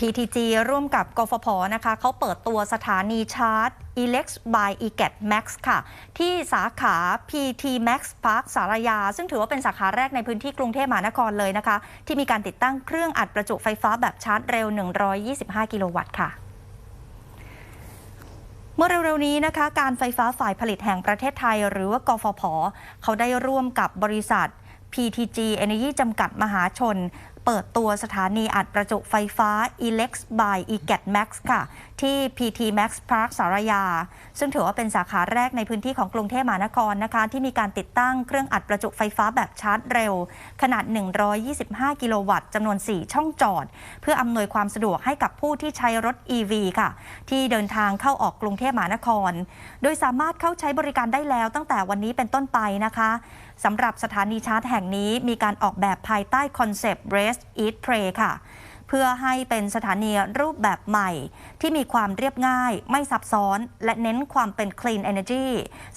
PTG ร่วมกับกฟผนะคะเขาเปิดตัวสถานีชาร์จ Elex by eGet Max ค่ะ ที่สาขา PT Max Park สารยา ซึ่งถือว่าเป็นสาขาแรกในพื้นที่กรุงเทพมหานครเลยนะคะ ที่มีการติดตั้งเครื่องอัดประจุไฟฟ้าแบบชาร์จเร็ว 125 กิโลวัตต์ค่ะเมื่อเร็วๆนี้นะคะ การไฟฟ้าฝ่ายผลิตแห่งประเทศไทย หรือว่ากฟผเขาได้ร่วมกับบริษัท PTG Energy จำกัดมหาชนเปิดตัวสถานีอัดประจุไฟฟ้า Elex by eGet Max ค่ะ ที่ PT Max Park สารยา ซึ่งถือว่าเป็นสาขาแรกในพื้นที่ของกรุงเทพมหานครนะคะ ที่มีการติดตั้งเครื่องอัดประจุไฟฟ้าแบบชาร์จเร็ว ขนาด 125 กิโลวัตต์จำนวน 4 ช่องจอด เพื่ออำนวยความสะดวกให้กับผู้ที่ใช้รถ EV ค่ะ ที่เดินทางเข้าออกกรุงเทพมหานคร โดยสามารถเข้าใช้บริการได้แล้วตั้งแต่วันนี้เป็นต้นไปนะคะสำหรับสถานีชาร์จแห่งนี้มีการออกแบบภายใต้คอนเซปต์ Rest Eat Pray ค่ะ เพื่อให้เป็นสถานีรูปแบบใหม่ ที่มีความเรียบง่าย ไม่ซับซ้อน และเน้นความเป็น Clean Energy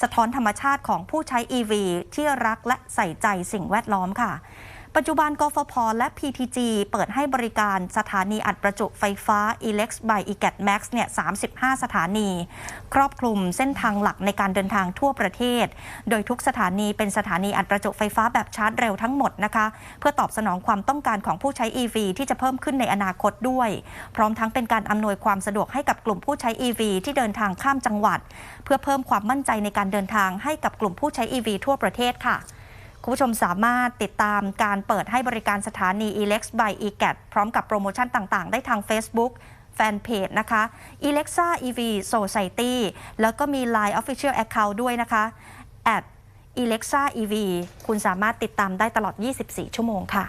สะท้อนธรรมชาติของผู้ใช้ EV ที่รักและใส่ใจสิ่งแวดล้อมค่ะ ปัจจุบันกฟผและ PTG เปิดให้บริการสถานีอัดประจุไฟฟ้า Elex by eGet Max เนี่ย 35 สถานี ครอบคลุมเส้นทางหลักในการเดินทางทั่วประเทศ โดยทุกสถานีเป็นสถานีอัดประจุไฟฟ้าแบบชาร์จเร็วทั้งหมดนะคะ เพื่อตอบสนองความต้องการของผู้ใช้ EV ที่จะเพิ่มขึ้นในอนาคตด้วย พร้อมทั้งเป็นการอำนวยความสะดวกให้กับกลุ่มผู้ใช้ EV ที่เดินทางข้ามจังหวัด เพื่อเพิ่มความมั่นใจในการเดินทางให้กับกลุ่มผู้ใช้ EV ทั่วประเทศค่ะ คุณผู้ชมสามารถติดตามการเปิดให้บริการสถานี Elex by e g a t พร้อมกับโปรโมชั่นต่างๆ ได้ทาง Facebook แฟนเพจนะคะ Elexa EV Society แล้วก็มี Line Official Account ด้วยนะคะ at Elexa EV คุณสามารถติดตามได้ตลอด 24 ชั่วโมงค่ะ